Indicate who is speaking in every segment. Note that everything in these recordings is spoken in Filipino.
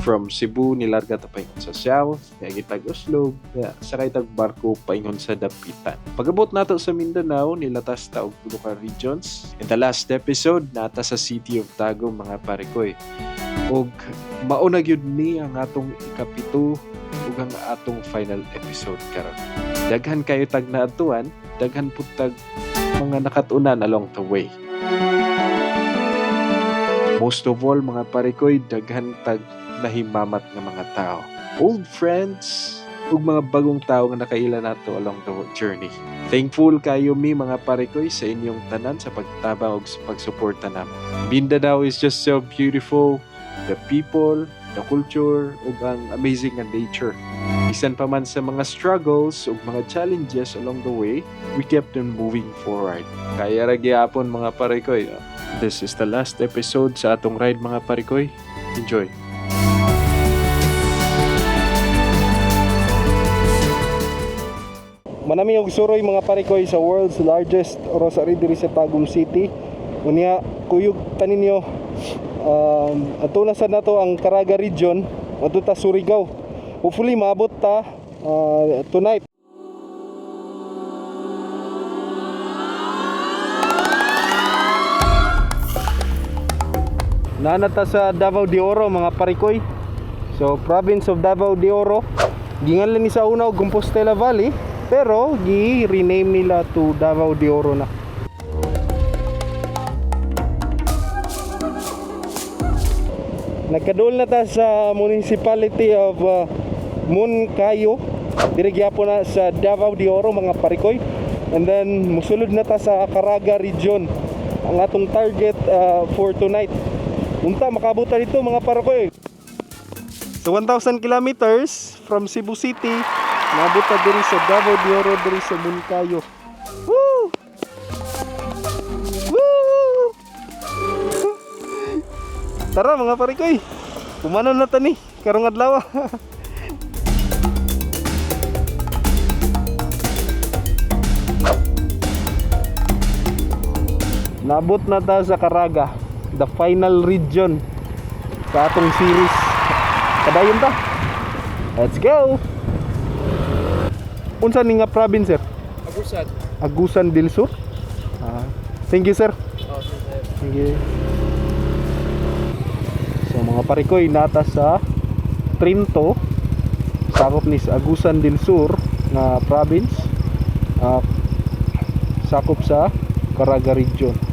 Speaker 1: From Cebu, nilarga ta paingon sa south, kaya gitag Oslo, kaya sakay tag barko paingon sa Dapitan. Pagabot nato sa Mindanao, nilatas ta og tulo ka regions. In the last episode, nata sa City of Tagum mga parikoy. Og mauna gyud ni ang atong ikapito ug ang atong final episode karon. Daghan kayo tag naadtuan, daghan pud tag mga nakatunan along the way. Most of all, mga parikoy, daghan tag nahimamat nga mga tao. Old friends, ug mga bagong tao nga nakaila nato along the journey. Thankful kayo mi mga parikoy sa inyong tanan sa pagtabang ug sa pagsuporta namo. Mindanao is just so beautiful. The people, the culture, ug ang amazing nga nature. Bisan pa man sa mga struggles ug mga challenges along the way, we kept on moving forward. Kaya ra gyapon mga parikoy. This is the last episode sa atong ride mga parikoy. Enjoy.
Speaker 2: Manami og suroy mga parikoy sa world's largest rosary diri sa Tagum City. Unya kuyog tanin niyo um, ato na sad nato ang Caraga region, ato ta Surigao. Hopefully maabot ta uh, tonight. Naanata sa Davao de Oro mga parikoy. So province of Davao de Oro. Gingan ni sa una og Compostela Valley pero gi-rename nila to Davao de Oro na. Nagkadul na ta sa municipality of uh, Moncayo. Diri gyapon na sa Davao de Oro mga parikoy. And then musulod na ta sa Caraga region. Ang atong target uh, for tonight. Unta makabuta dito mga parikoy. So 1,000 kilometers from Cebu City, nabot na diri sa Davao de Oro diri sa Moncayo. Woo! Woo! Tara mga parikoy. Pumanon na tani karong adlaw. Nabot na ta sa Caraga, the final region sa atong series. Kadayon ta. Let's go. Unsa ni nga province sir?
Speaker 3: Agusan.
Speaker 2: Agusan del Sur. Ah, thank you sir.
Speaker 3: Oh.
Speaker 2: Thank you. So mga parikoy nata sa Trinto sakop ni sa Agusan del Sur nga province ah, sakop sa Caraga region.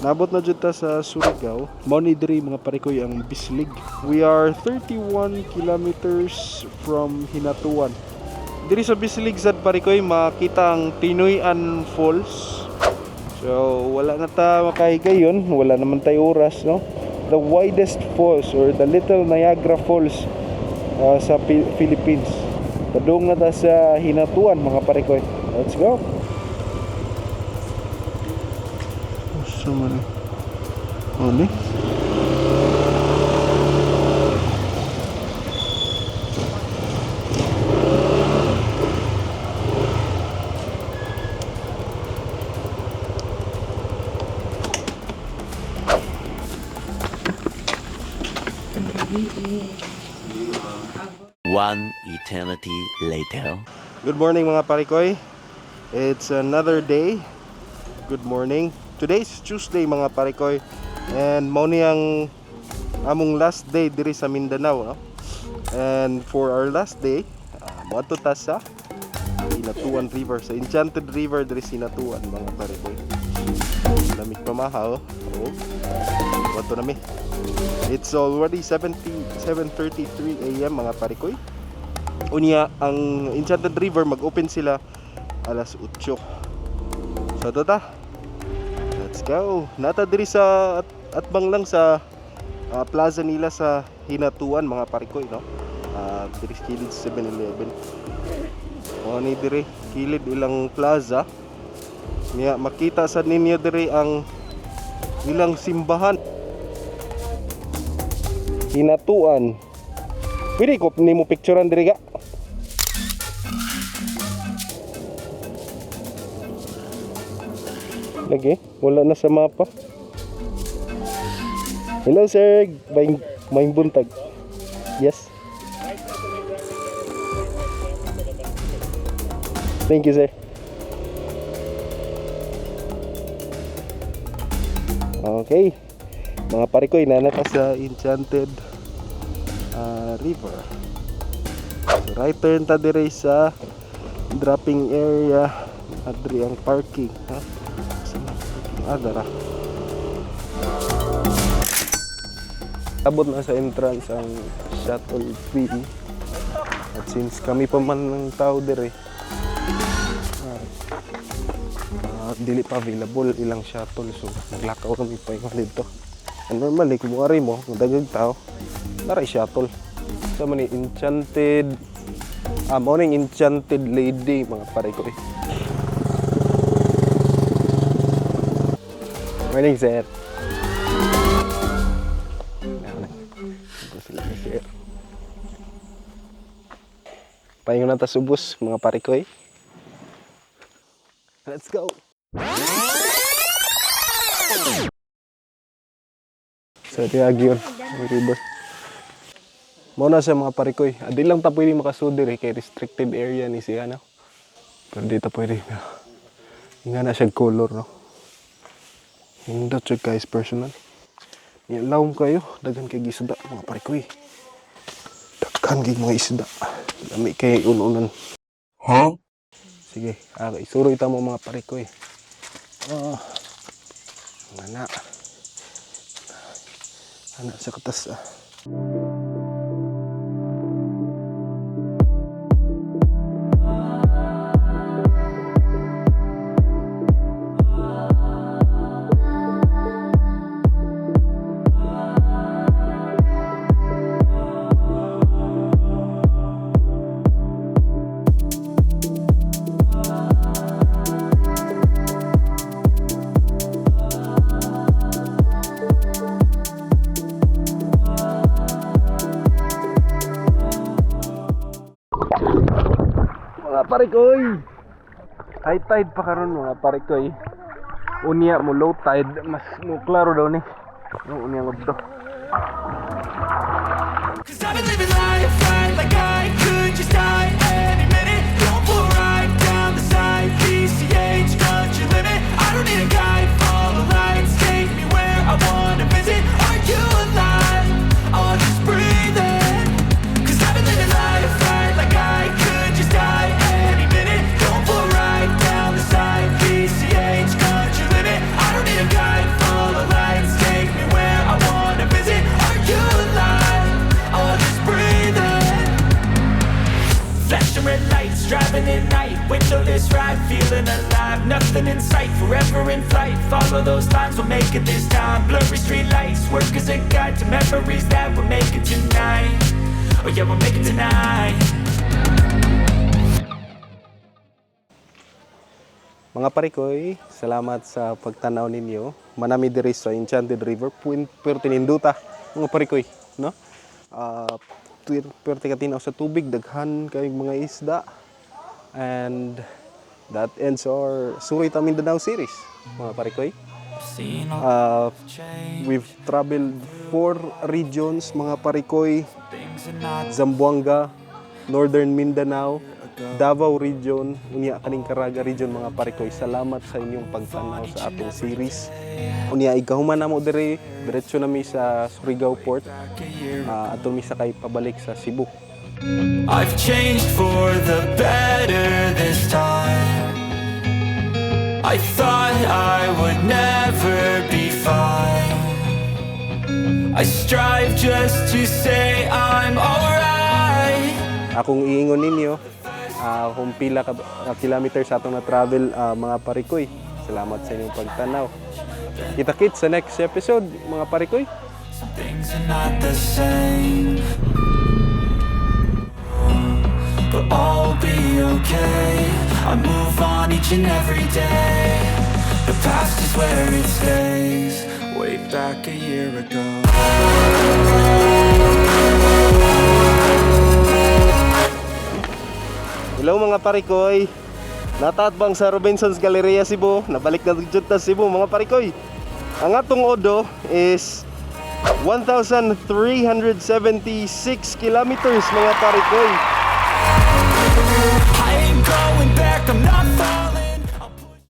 Speaker 2: Nabot na jud ta sa Surigao. Mao ni diri mga parikoy ang Bislig. We are 31 kilometers from Hinatuan. Diri sa Bislig sad parikoy makita ang Tinoyan Falls. So wala na ta makahigayon, wala naman tayo oras, no? The widest falls or the Little Niagara Falls uh, sa Pi- Philippines. Padung na ta sa Hinatuan mga parikoy. Let's go. Sa man.
Speaker 4: One eternity later.
Speaker 2: Good morning mga parikoy. It's another day. Good morning. Today is Tuesday mga parikoy. And mao ni ang among last day diri sa Mindanao, no? And for our last day, uh, moadto ta sa Inatuan River, sa Enchanted River diri sa Inatuan mga parikoy. Lamig pa mahaw. Oh. Moadto nami. It's already 70 7:33 AM mga parikoy. Unya ang Enchanted River mag-open sila alas 8. So ito ta. Let's go. Nata diri sa at, atbang lang sa ah, plaza nila sa Hinatuan mga parikoy no. Ah diri kilid sa 7-Eleven. O ni diri kilid ilang plaza. Niya makita sa ninyo diri ang ilang simbahan. Hinatuan Pwede ko ni mo picturean diri ga. Lagi, wala na sa mapa. Hello sir, maing, maing buntag. Yes. Thank you sir. Okay. Mga parikoy, nanata sa Enchanted ah, River. So, right turn ta dire sa dropping area adri ang parking ha. Saan parking? Ah. Abot na sa entrance ang shuttle fee. At since kami pa man ng tao dire, ah, dili pa available ilang shuttle so naglakaw kami pa yung dito. And normally kung mga mo, madagag tao, tara shuttle. Sa man ni enchanted Ah, mo ning enchanted lady mga pare ko eh. Morning, sir. Pahingo na ta subos, mga pare ko eh. Let's go! So, ito yung Aguion, ang river. Muna sa mga parikoy. Adi lang ta pwede makasudir eh, kay restricted area ni siya, no? Pero di ta pwede. Nga na siya color, no? Hindi siya guys, personal. Yan lawom kayo, dagan kay gisda, mga parikoy. Dagan kay mga isda. Dami kay ununan.
Speaker 4: Huh?
Speaker 2: Sige, ah, isuroy ta mo mga parikoy. Ah. Nga na. Ana sa katas ah. Parikoy! High tide pa karon mga parikoy. Unya mo low tide, mas mo klaro daw ni. No, unya mo to.
Speaker 3: Cause I've been living life right like I Follow those lines, we'll make it this time. Blurry street lights, work as a guide to memories that we'll make it tonight. Oh yeah, we'll make it tonight.
Speaker 2: Mga parikoy, salamat sa pagtanaw ninyo. Manami diri sa Enchanted River, puin perti ninduta mga parikoy, no? Ah, uh, perti katinaw sa tubig, daghan kay mga isda. And that ends our Suroy Ta Mindanao series, mga parikoy. Uh, we've traveled four regions, mga parikoy, Zamboanga, Northern Mindanao, Davao Region, unya kaning Caraga Region mga parikoy. Salamat sa inyong pagtanaw sa atong series. Unya ikahuman namo dire, diretso na mi sa Surigao Port. Uh, ato mi sakay pabalik sa Cebu.
Speaker 3: I've changed for the better this time. I thought I would never be fine. I strive just to say I'm alright.
Speaker 2: Akong iingon ninyo, ah, kung pila ka ah, kilometer sa atong na-travel ah, mga parikoy. Salamat sa inyong pagtanaw. Kita-kits sa next episode, mga parikoy.
Speaker 3: Some things are not the same. I move on each and every day. The past is where it stays. Way back a year ago.
Speaker 2: Hello mga parikoy. Natatbang sa Robinson's Galleria Cebu. Nabalik na dyan ta Cebu mga parikoy. Ang atong odo is 1,376 kilometers mga parikoy.